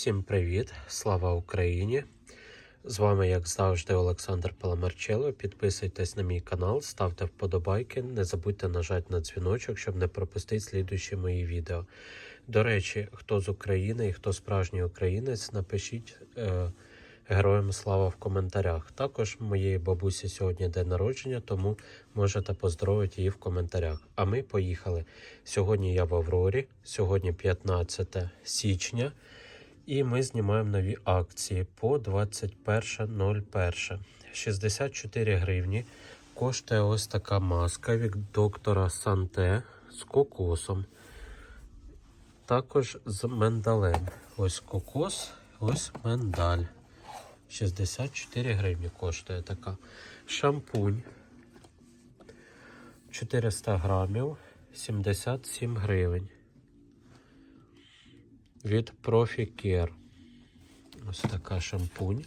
Всім привіт! Слава Україні! З вами, як завжди, Олександр Паламарчело. Підписуйтесь на мій канал, ставте вподобайки, не забудьте нажати на дзвіночок, щоб не пропустити слідуючі мої відео. До речі, хто з України і хто справжній українець, напишіть е, героям слава в коментарях. Також моєї бабусі сьогодні день народження, тому можете поздоровити її в коментарях. А ми поїхали. Сьогодні я в Аврорі, сьогодні 15 січня. І ми знімаємо нові акції по 21.01. 64 гривні. Коштує ось така маска від доктора Санте з кокосом. Також з миндалем. Ось кокос, ось миндаль. 64 гривні коштує така. Шампунь 400 грамів, 77 гривень від Profi Ось така шампунь.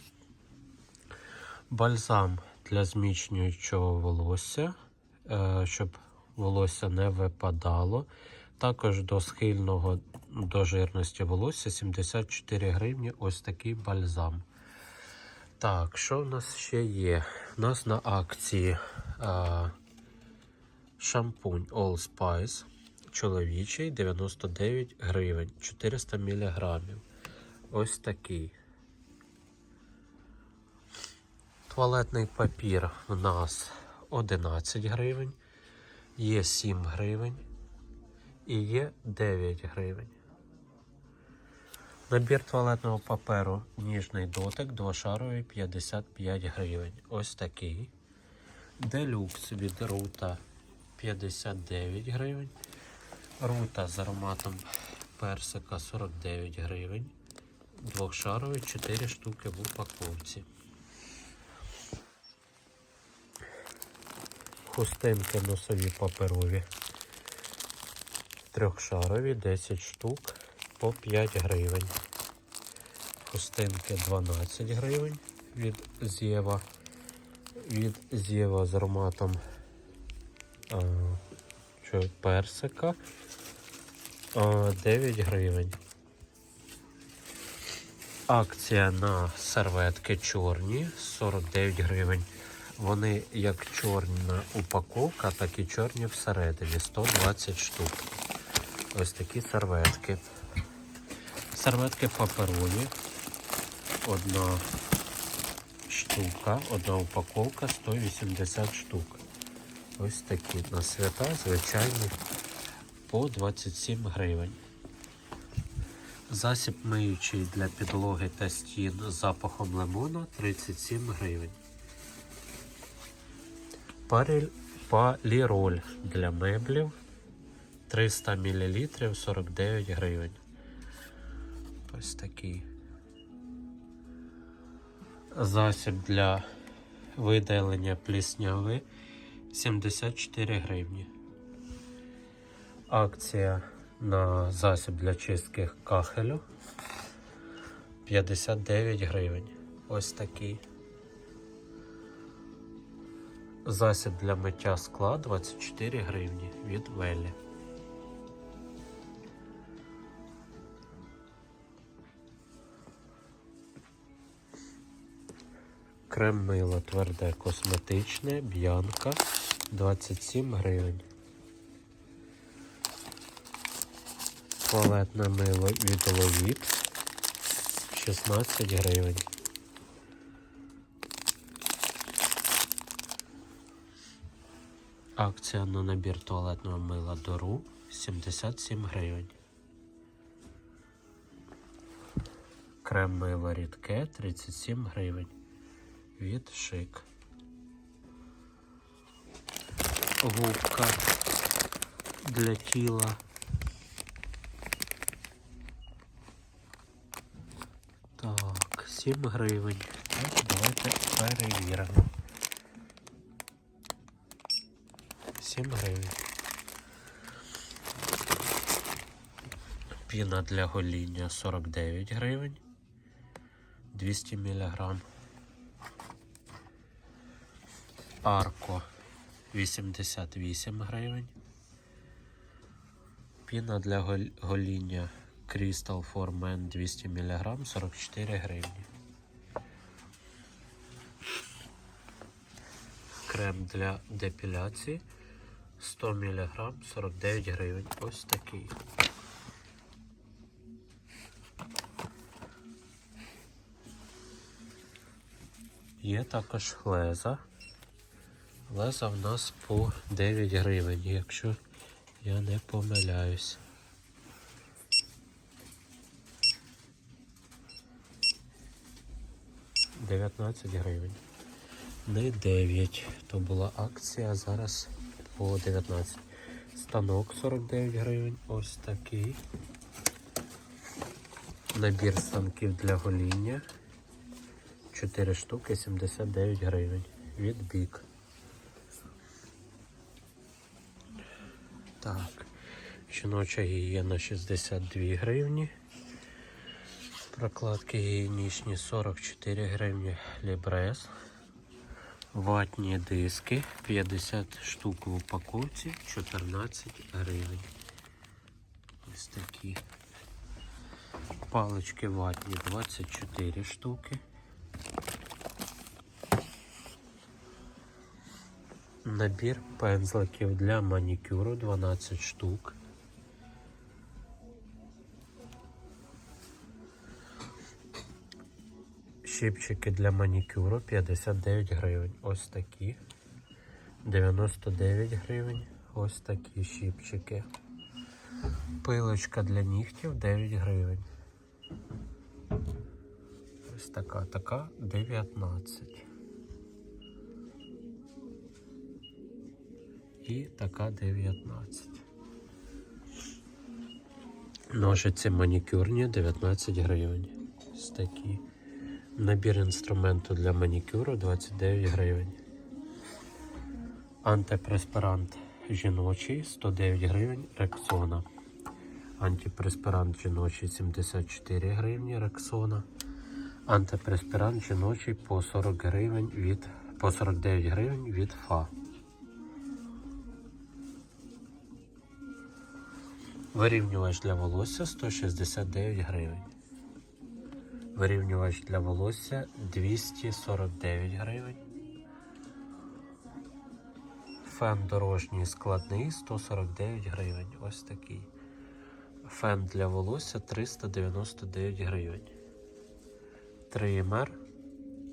Бальзам для зміцнюючого волосся, е, щоб волосся не випадало. Також до схильного до жирності волосся 74 гривні. Ось такий бальзам. Так, що в нас ще є? У нас на акції а, шампунь All Spice чоловічий 99 гривень 400 міліграмів. Ось такий. Туалетний папір у нас 11 гривень, є 7 гривень і є 9 гривень. Набір туалетного паперу ніжний дотик двошаровий 55 гривень. Ось такий. Делюкс від рута 59 гривень. Рута з ароматом персика 49 гривень. Двохшаровий 4 штуки в упаковці. Хустинки носові паперові. Трьохшарові 10 штук по 5 гривень. Хустинки 12 гривень від Зєва. Від Зєва з ароматом а, персика. А, 9 гривень. Акція на серветки чорні 49 гривень. Вони як чорна упаковка, так і чорні всередині 120 штук. Ось такі серветки. Серветки паперові. Одна штука, одна упаковка 180 штук. Ось такі на свята, звичайні, по 27 гривень. Засіб миючий для підлоги та стін з запахом лимона 37 гривень. Паліроль для меблів 300 мл 49 гривень. Ось такий. Засіб для видалення плісняви 74 гривні. Акція на засіб для чистки кахелю 59 гривень. Ось такий. Засіб для миття скла 24 гривні від Велі. Крем мило тверде косметичне, б'янка 27 гривень. Туалетне мило від Ловіт 16 гривень. Акція на набір туалетного мила Дору 77 гривень. Крем мило рідке 37 гривень. Від шик. Губка для тіла. Так, 7 гривень. Так, давайте перевіримо. 7 гривень. Піна для гоління 49 гривень. 200 мг. Арко 88 гривень. Піна для гоління Crystal for Men 200 мг 44 гривні. Крем для депіляції 100 мг 49 гривень. Ось такий. Є також леза. Леза в нас по 9 гривень, якщо я не помиляюсь. Дев'ятнадцять гривень. Не 9. То була акція, а зараз по 19. Станок 49 гривень. Ось такий. Набір станків для гоління. 4 штуки 79 гривень. Від бік. Так. Жіноча гігієна 62 гривні. Прокладки гігієнічні 44 гривні Лібрес. Ватні диски 50 штук в упаковці 14 гривень. Ось такі. Палички ватні 24 штуки. Набір пензликів для манікюру 12 штук. Щипчики для манікюру 59 гривень. Ось такі. 99 гривень. Ось такі щипчики. Пилочка для нігтів 9 гривень. Ось така, така 19. І така 19. Ножиці манікюрні 19 гривень. Ось такі. Набір інструменту для манікюру 29 гривень. Антипреспирант жіночий 109 гривень Рексона. Антипреспирант жіночий 74 гривні Рексона. Антипреспирант жіночий по 40 гривень від по 49 гривень від ФА. Вирівнювач для волосся 169 гривень. Вирівнювач для волосся 249 гривень. Фен дорожній складний 149 гривень. Ось такий. Фен для волосся 399 гривень. Тример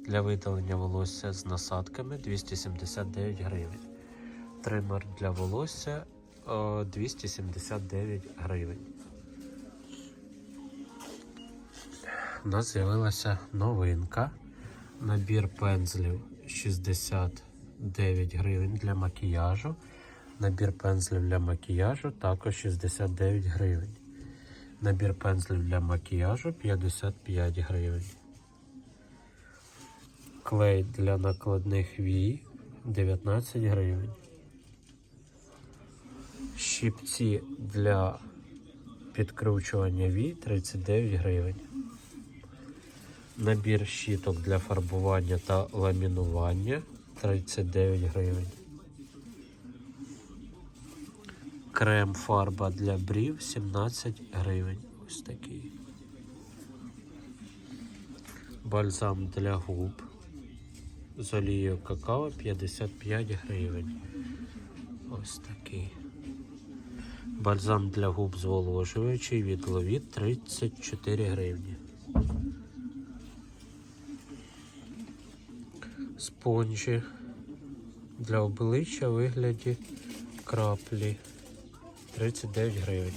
для видалення волосся з насадками 279 гривень. Тример для волосся 279 гривень. У нас з'явилася новинка. Набір пензлів 69 гривень для макіяжу. Набір пензлів для макіяжу також 69 гривень. Набір пензлів для макіяжу 55 гривень. Клей для накладних вій 19 гривень. Щипці для підкручування вій 39 гривень. Набір щіток для фарбування та ламінування 39 гривень. Крем фарба для брів 17 гривень. Ось такий. Бальзам для губ з олією какао 55 гривень. Ось такий. Бальзам для губ зволожуючий від Ловіт 34 гривні. Спонжі для обличчя у вигляді краплі 39 гривень.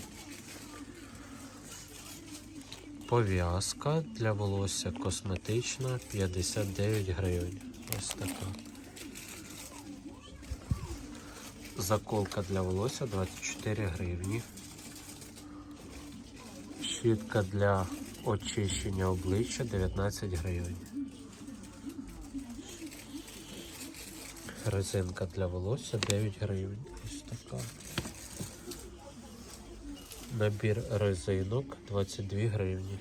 Пов'язка для волосся косметична 59 гривень. Ось така. Заколка для волосся 24 гривні. Щітка для очищення обличчя 19 гривень. Резинка для волосся 9 гривень. Ось така. Набір резинок 22 гривні.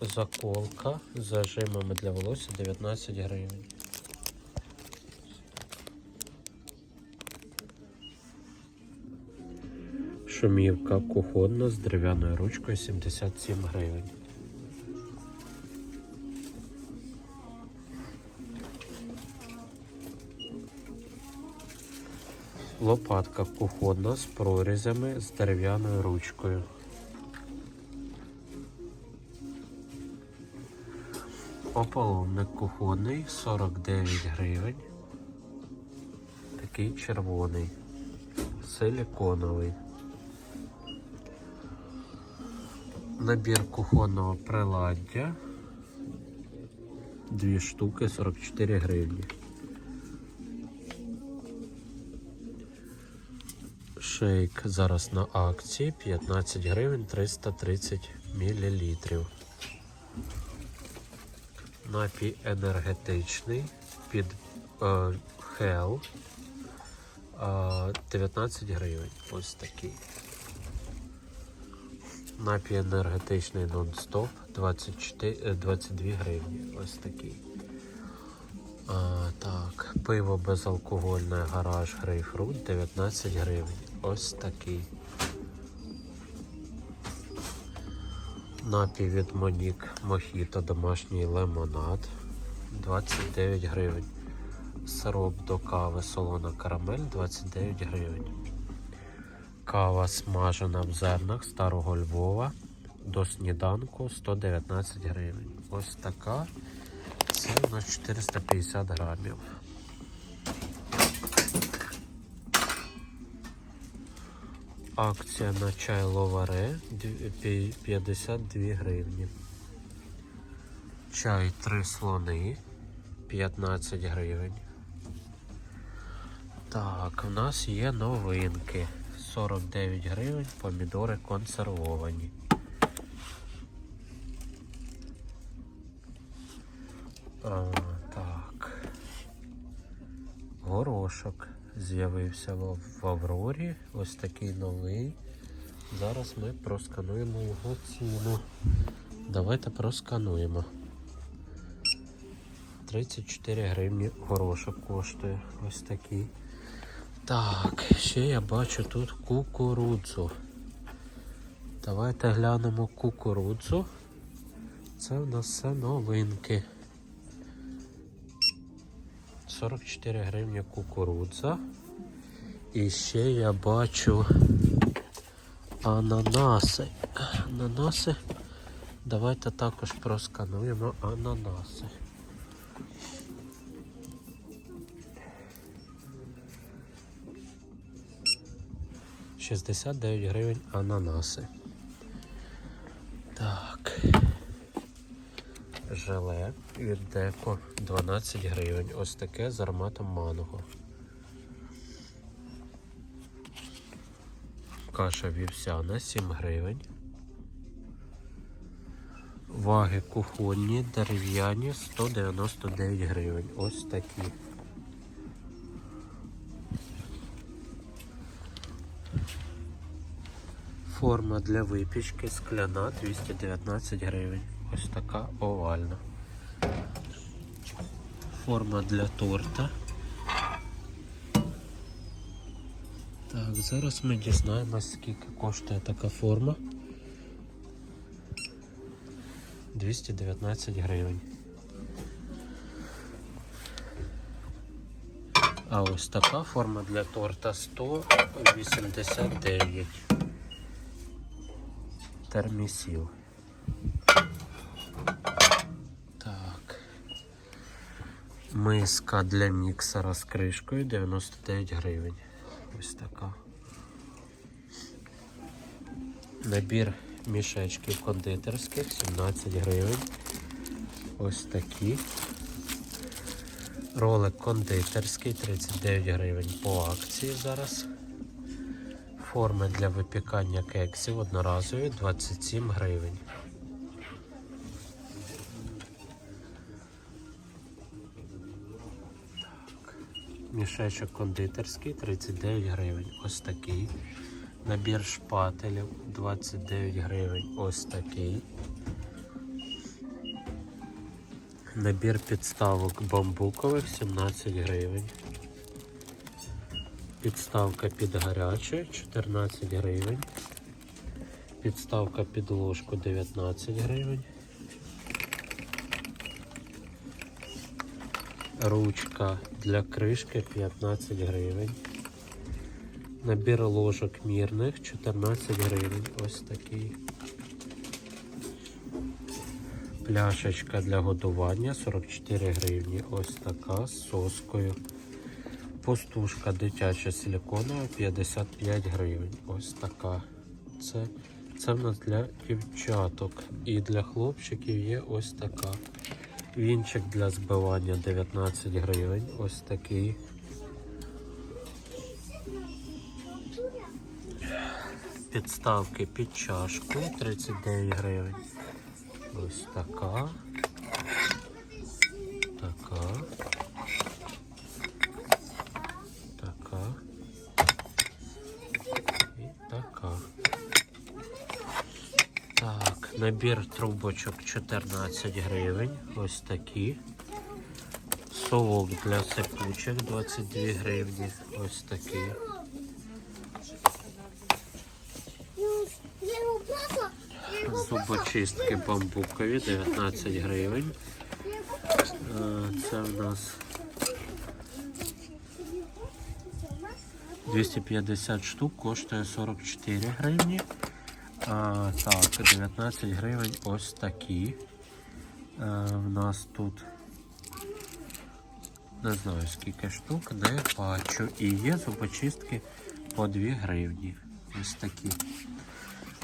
Заколка з зажимами для волосся 19 гривень. Шумівка кухонна з дерев'яною ручкою 77 гривень. Лопатка кухонна з прорізями з дерев'яною ручкою. Ополовник кухонний 49 гривень. Такий червоний, силіконовий. Набір кухонного приладдя. Дві штуки 44 гривні. Шейк зараз на акції 15 гривень 330 мл. Напій енергетичний під е, Hell е, 19 гривень. Ось такий. Напій енергетичний нон-стоп 24, е, 22 гривні. Ось такий. А, так, пиво безалкогольне гараж грейпфрут 19 гривень. Ось такий. Напій від Монік Мохіто домашній лимонад 29 гривень. Сироп до кави солона карамель 29 гривень. Кава смажена в зернах старого Львова до сніданку 119 гривень. Ось така. Це у нас 450 грамів. Акція на чай ловаре 52 гривні. Чай три слони 15 гривень. Так, у нас є новинки. 49 гривень, помідори консервовані. А, так. Горошок з'явився в, Аврорі. Ось такий новий. Зараз ми проскануємо його ціну. Давайте проскануємо. 34 гривні горошок коштує. Ось такий. Так, ще я бачу тут кукурудзу. Давайте глянемо кукурудзу. Це в нас все новинки. 44 гривні кукурудза. І ще я бачу ананаси. Ананаси. Давайте також проскануємо ананаси. Шістдесят дев'ять гривень ананаси. Так. Желе від деко 12 гривень. Ось таке з ароматом манго. Каша вівсяна 7 гривень. Ваги кухонні, дерев'яні 199 гривень. Ось такі. Форма для випічки скляна 219 гривень. Ось така овальна. Форма для торта. Так, зараз ми дізнаємося, скільки коштує така форма. 219 гривень. А ось така форма для торта 189. Термісів. Так. Миска для міксера з кришкою 99 гривень. Ось така. Набір мішечків кондитерських 17 гривень. Ось такі. Ролик кондитерський 39 гривень по акції зараз. Форми для випікання кексів одноразові 27 гривень. Мішечок кондитерський 39 гривень. Ось такий. Набір шпателів 29 гривень. Ось такий. Набір підставок бамбукових 17 гривень. Підставка під гаряче 14 гривень. Підставка під ложку 19 гривень. Ручка для кришки 15 гривень. Набір ложок мірних 14 гривень. Ось такий. Пляшечка для годування 44 гривні. Ось така з соскою. Пустушка дитяча силиконова 55 гривень. Ось така. Це, це в нас для дівчаток. І для хлопчиків є ось така. Вінчик для збивання 19 гривень. Ось такий. Підставки під чашку 39 гривень. Ось така. Така. Набір трубочок 14 гривень. Ось такі. Совок для сипучок 22 гривні. Ось его Зубочистки бамбукові 19 гривень. Е, Це в нас 250 штук, коштує 44 гривні. А, так, 19 гривень ось такі. Е, в нас тут не знаю скільки штук, не бачу. І є зубочистки по 2 гривні. Ось такі.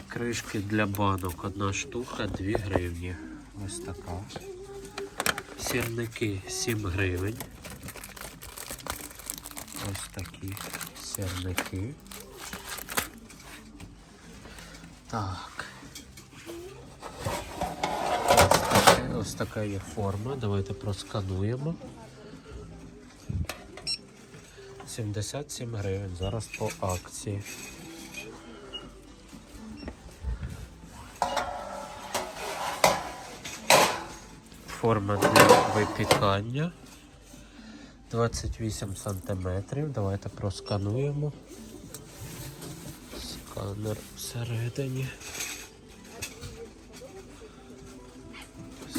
Кришки для банок одна штука 2 гривні. Ось така. Сірники 7 гривень. Ось такі сірники. Так. Ось, така є форма. Давайте проскануємо. 77 гривень. Зараз по акції. Форма для випікання 28 сантиметрів. Давайте проскануємо. Сканер всередині.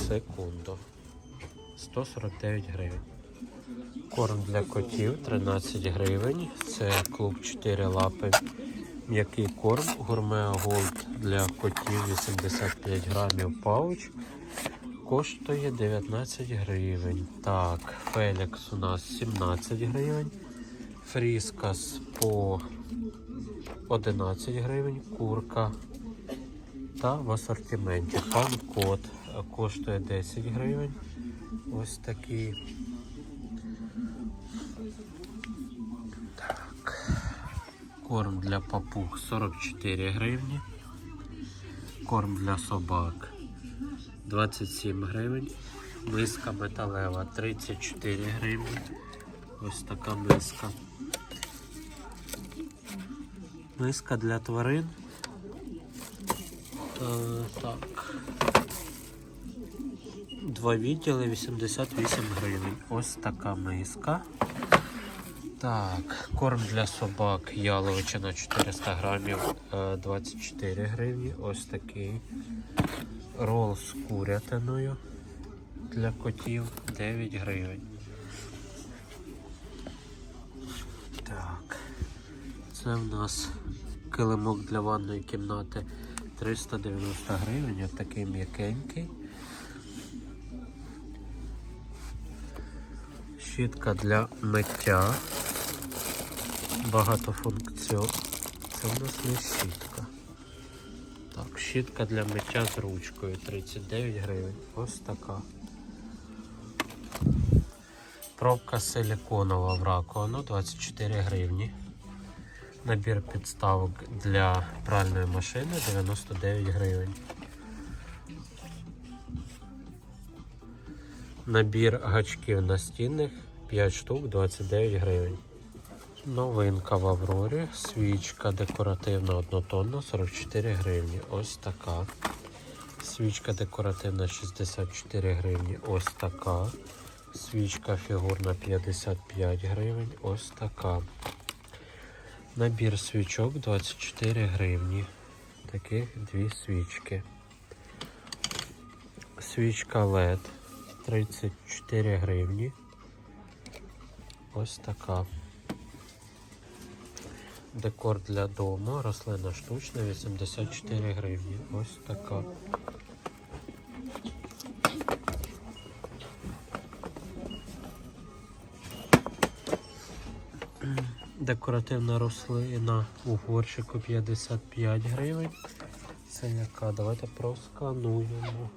Секунду. 149 гривень. Корм для котів 13 гривень. Це клуб 4 лапи. М'який корм. Гурме Голд для котів 85 грамів пауч. Коштує 19 гривень. Так, Фелікс у нас 17 гривень. Фріскас по 11 гривень. Курка. Та в асортименті. Пан кот коштує 10 гривень. Ось такий. Так. Корм для папуг 44 гривні. Корм для собак 27 гривень. Миска металева 34 гривні. Ось така миска. Миска для тварин. Е, так. Два відділи 88 гривень. Ось така миска. Так, корм для собак яловичина 400 грамів е, 24 гривні. Ось такий. Рол з курятиною для котів 9 гривень. Це в нас килимок для ванної кімнати 390 гривень. Такий м'якенький. Щітка для миття. Багатофункціон. Це в нас не щітка. Так, щітка для миття з ручкою 39 гривень. Ось така. Пробка силиконова в раковину 24 гривні. Набір підставок для пральної машини 99 гривень. Набір гачків настінних 5 штук 29 гривень. Новинка в Аврорі. Свічка декоративна однотонна 44 гривні. Ось така. Свічка декоративна 64 гривні. Ось така. Свічка фігурна 55 гривень. Ось така. Набір свічок 24 гривні. Таких дві свічки. Свічка LED 34 гривні. Ось така. Декор для дому, рослина штучна, 84 гривні. Ось така. Декоративна рослина у горщику 55 гривень. Це яка? Давайте проскануємо.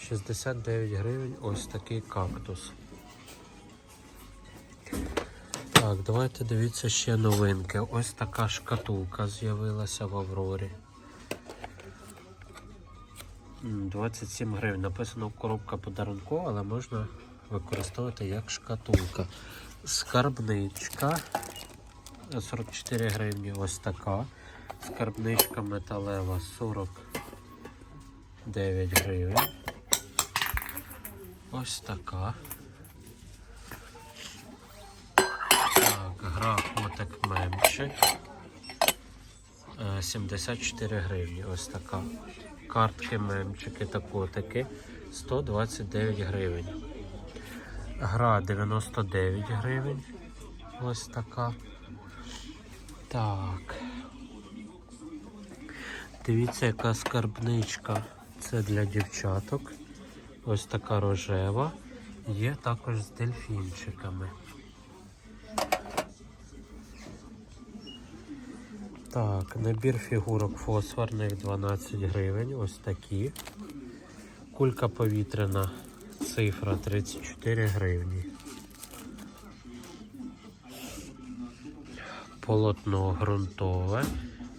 Шістдесят дев'ять гривень ось такий кактус. Так, давайте дивіться ще новинки. Ось така шкатулка з'явилася в Аврорі. 27 гривень. Написано коробка подарункова, але можна використовувати як шкатулка. Скарбничка 44 гривні. Ось така. Скарбничка металева 49 гривень. Ось така. Так, гра котик мемчик. Е, 74 гривні. Ось така. Картки, мемчики та котики 129 гривень. Гра 99 гривень. Ось така. Так. Дивіться, яка скарбничка. Це для дівчаток. Ось така рожева. Є також з дельфінчиками. Так, набір фігурок фосфорних 12 гривень. Ось такі. Кулька повітряна цифра 34 гривні. Полотно ґрунтове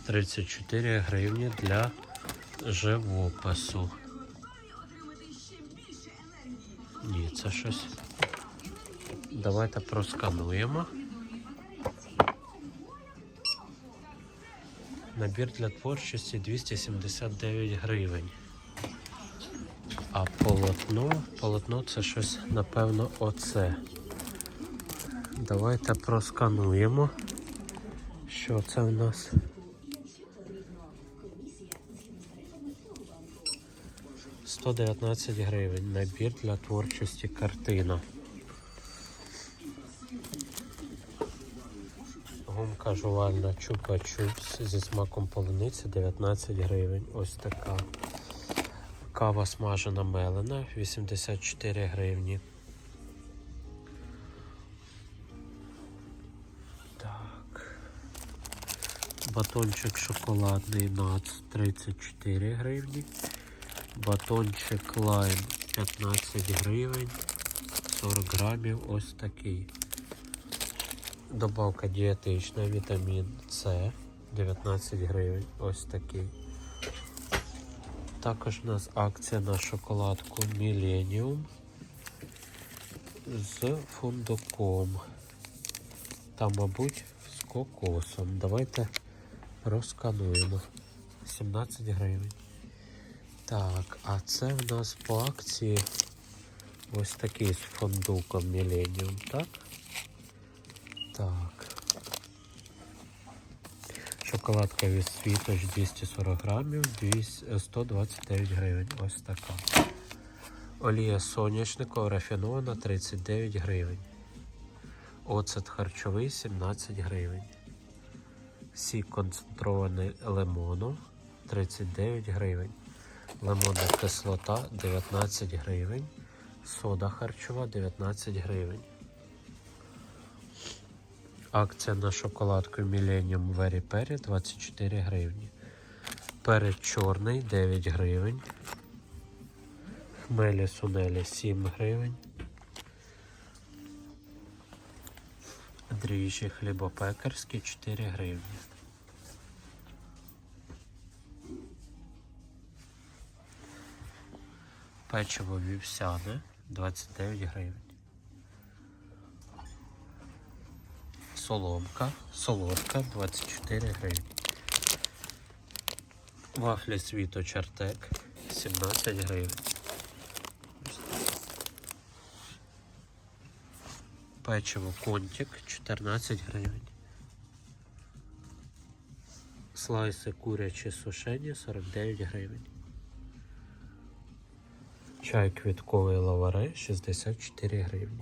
34 гривні для живопису. Ні, це щось. Давайте проскануємо. Набір для творчості 279 гривень. А полотно, полотно це щось, напевно, оце. Давайте проскануємо. Що це в нас? Сто дев'ятнадцять гривень. Набір для творчості картина. Гумка жувальна чупа-чупс зі смаком полуниці 19 гривень. Ось така. Кава смажена мелена 84 гривні. Так. Батончик шоколадний нац 34 гривні. Батончик лайм 15 гривень. 40 грамів ось такий. Добавка дієтична, вітамін С 19 гривень. Ось такий. Також у нас акція на шоколадку Millennium з фундуком. Та, мабуть, з кокосом. Давайте розкануємо. 17 гривень. Так, а це в нас по акції ось такий з фундуком Millennium, так? Так. Шоколадка від світоч 240 грамів, 129 гривень. Ось така. Олія соняшникова рафінована 39 гривень. Оцет харчовий 17 гривень. Сік концентрований лимону 39 гривень. Лимонна кислота 19 гривень. Сода харчова 19 гривень. Акція на шоколадку Millennium Very Perry 24 гривні. Перед чорний 9 гривень. Хмелі сунелі 7 гривень. Дріжджі хлібопекарські 4 гривні. Печиво вівсяне 29 гривень. Соломка, солодка 24 гривні. Вафлі світо Чартек 17 гривень. Печиво контик 14 гривень. Слайси курячі сушені 49 гривень. Чай квітковий лаваре 64 гривні.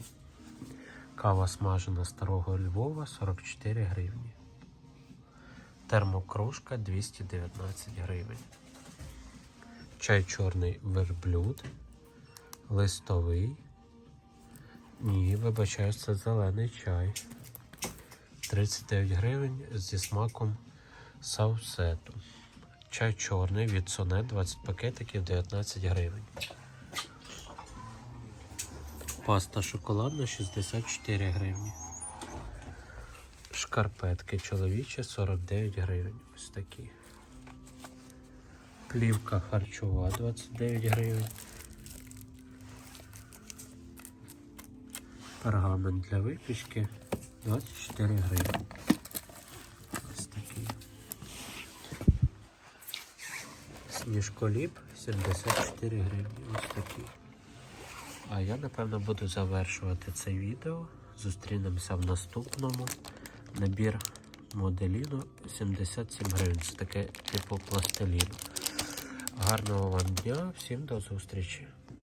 Кава смажена старого Львова 44 гривні. Термокружка 219 гривень. Чай чорний верблюд. Листовий. Ні, вибачаю, це зелений чай. 39 гривень зі смаком саусету. Чай чорний від Сонет 20 пакетиків 19 гривень. Паста шоколадна 64 гривні. Шкарпетки чоловічі 49 гривень. Ось такі. Плівка харчова 29 гривень. Пергамент для випічки 24 гривні. Ось такий. Сніжколіп 74 гривні. Ось такий. А я напевно буду завершувати це відео. Зустрінемося в наступному. Набір моделіну 77 гривень. Це таке типу пластиліну. Гарного вам дня, всім до зустрічі!